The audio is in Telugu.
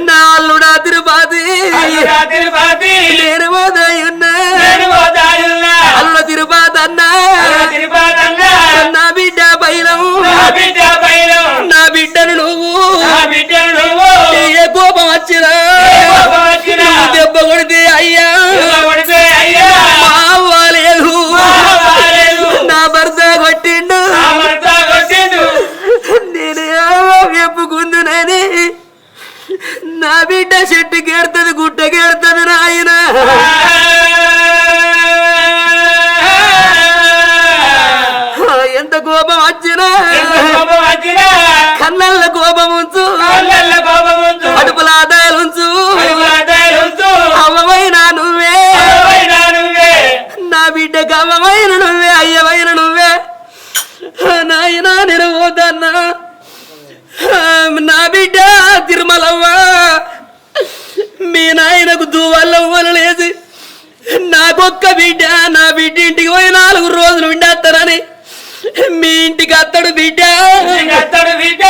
నా అల్లుడా తిరుపతి తిరుపతి నేను పోదాయున్నా అల్లుడ తిరుపతి అన్నా నా బిడ్డ బైలం. నా బిడ్డను నువ్వు. ఏ కోపం వచ్చినా. నా బిడ్డ చెట్టు కేడుతుంది గుట్ట కేడుతుంది నాయన. ఎంత కోపం వచ్చినా. కన్నల్ల కోపం ఉంచు. అడుపుల ఆదాయాలు ఉంచు. అవ్వమైనా నువ్వే. నా బిడ్డకు అవ్వమైన నువ్వే అయ్యమైన నువ్వే. నాయన నేను పోతన్నా. నా బిడ్డ తిరుమలవ్వ. మీ నాయనకు దువ్వల్ల లేచి నాకొక్క బిడ్డ నా బిడ్డ ఇంటికి పోయి నాలుగు రోజులు ఉండేస్తానని మీ ఇంటికి అత్తడు బిడ్డ. అత్తడు బిడ్డ.